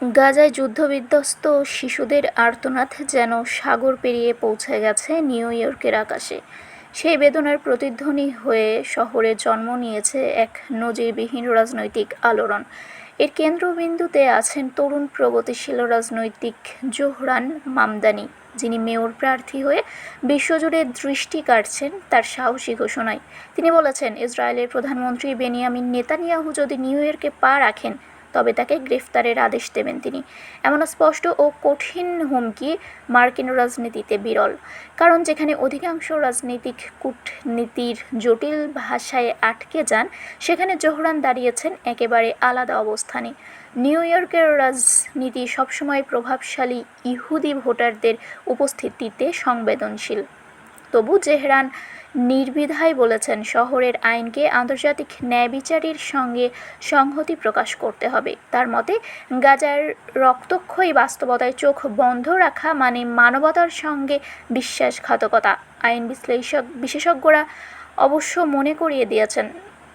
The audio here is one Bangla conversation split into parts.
গাজায় যুদ্ধবিধ্বস্ত শিশুদের আর্তনাদ যেন সাগর পেরিয়ে পৌঁছে গেছে নিউ ইয়র্কের আকাশে। সেই বেদনার প্রতিধ্বনি হয়ে শহরে জন্ম নিয়েছে এক নজিরবিহীন রাজনৈতিক আলোড়ন। এর কেন্দ্রবিন্দুতে আছেন তরুণ প্রগতিশীল রাজনৈতিক জোহরান মামদানি, যিনি মেয়র প্রার্থী হয়ে বিশ্বজুড়ে দৃষ্টি কাটছেন তার সাহসী ঘোষণায়। তিনি বলেছেন, ইসরায়েলের প্রধানমন্ত্রী বেনিয়ামিন নেতানিয়াহু যদি নিউ ইয়র্কে পা রাখেন তবে তাকে গ্রেফতারের আদেশ দেবেন তিনি। এমন স্পষ্ট ও কঠিন হুমকি মার্কিন রাজনীতিতে বিরল। কারণ যেখানে অধিকাংশ রাজনৈতিক কূটনীতির জটিল ভাষায় আটকে যান, সেখানে জোহরান দাঁড়িয়েছেন একেবারে আলাদা অবস্থানে। নিউ ইয়র্কের রাজনীতি সবসময় প্রভাবশালী ইহুদি ভোটারদের উপস্থিতিতে সংবেদনশীল। তবু জেহরান নির্দ্বিধায় বলেছেন, শহরের আইনকে আন্তর্জাতিক ন্যায়বিচারের সঙ্গে সংহতি প্রকাশ করতে হবে। তার মতে, গাজার রক্তক্ষয়ী বাস্তবতায় চোখ বন্ধ রাখা মানে মানবতার সঙ্গে বিশ্বাসঘাতকতা। আইন বিশ্লেষক, বিশেষজ্ঞরা অবশ্য মনে করিয়ে দিয়েছেন,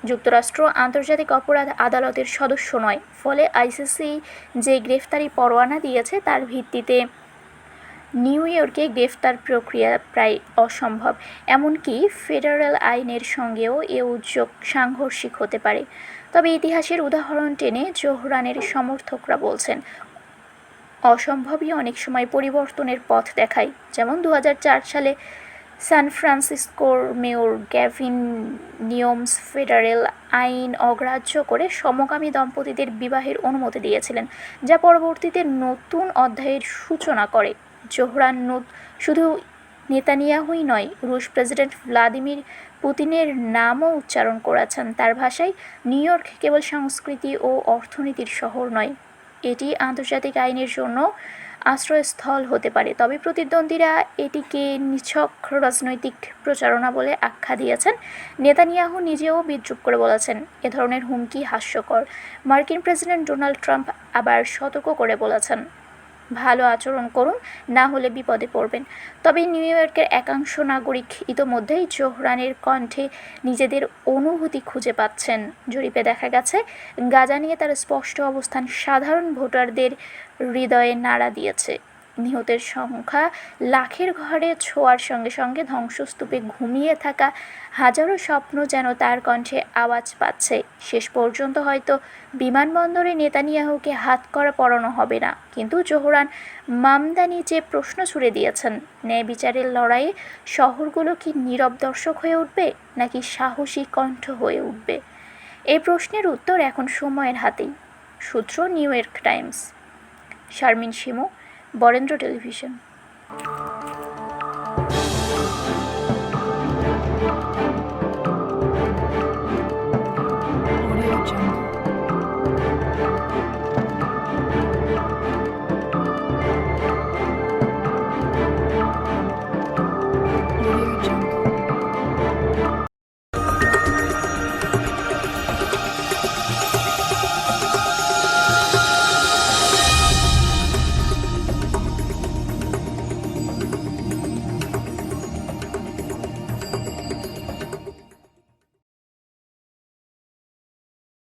যুক্তরাষ্ট্র আন্তর্জাতিক অপরাধ আদালতের সদস্য নয়, ফলে আইসিসি যে গ্রেফতারি পরোয়ানা দিয়েছে তার ভিত্তিতে নিউ ইয়র্কে গ্রেফতার প্রক্রিয়া প্রায় অসম্ভব, এমনকি ফেডারেল আইনের সঙ্গেও এ উদ্যোগ সাংঘর্ষিক হতে পারে। তবে ইতিহাসের উদাহরণ টেনে জোহরানের সমর্থকরা বলছেন, অসম্ভবই অনেক সময় পরিবর্তনের পথ দেখায়। যেমন দু হাজার চার সালে সান ফ্রান্সিসকোর মেয়র গ্যাভিন নিয়মস ফেডারেল আইন অগ্রাহ্য করে সমকামী দম্পতিদের বিবাহের অনুমতি দিয়েছিলেন, যা পরবর্তীতে নতুন অধ্যায়ের সূচনা করে। জোহরান শুধু নেতানিয়াহুই নয়, রুশ প্রেসিডেন্ট ভ্লাদিমির পুতিনের নামও উচ্চারণ করেছেন। তার ভাষায় নিউ ইয়র্ক কেবল সংস্কৃতি ও অর্থনীতির শহর নয়, এটি আন্তর্জাতিক আইনের জন্য আশ্রয়স্থল হতে পারে। তবে প্রতিদ্বন্দ্বীরা এটিকে নিছক রাজনৈতিক প্রচারণা বলে আখ্যা দিয়েছেন। নেতানিয়াহু নিজেও বিদ্রুপ করে বলেছেন, এ ধরনের হুমকি হাস্যকর। মার্কিন প্রেসিডেন্ট ডোনাল্ড ট্রাম্প আবার সতর্ক করে বলেছেন। ভালো আচরণ করুন, না হলে বিপদে পড়বেন। তবে নিউ ইয়র্কের একাংশ নাগরিক ইতোমধ্যেই জোহরানের কণ্ঠে নিজেদের অনুভূতি খুঁজে পাচ্ছেন। জরিপে দেখা গেছে, গাজা নিয়ে তার স্পষ্ট অবস্থান সাধারণ ভোটারদের হৃদয়ে নাড়া দিয়েছে। নিহতের সংখ্যা লাখের ঘরে ছোঁয়ার সঙ্গে সঙ্গে ধ্বংসস্তূপে ঘুমিয়ে থাকা হাজারো স্বপ্ন যেন তার কণ্ঠে আওয়াজ পাচ্ছে। শেষ পর্যন্ত হয়তো বিমানবন্দরে নেতানিয়াহুকে হাত করা পড়ানো হবে না। কিন্তু জোহরান মামদানি যে প্রশ্ন ছুড়ে দিয়েছেন, ন্যায় বিচারের লড়াইয়ে শহরগুলো কি নীরব দর্শক হয়ে উঠবে, নাকি সাহসী কণ্ঠ হয়ে উঠবে? এই প্রশ্নের উত্তর এখন সময়ের হাতেই। সূত্র New York Times. Sharmin Shimu Barendra television.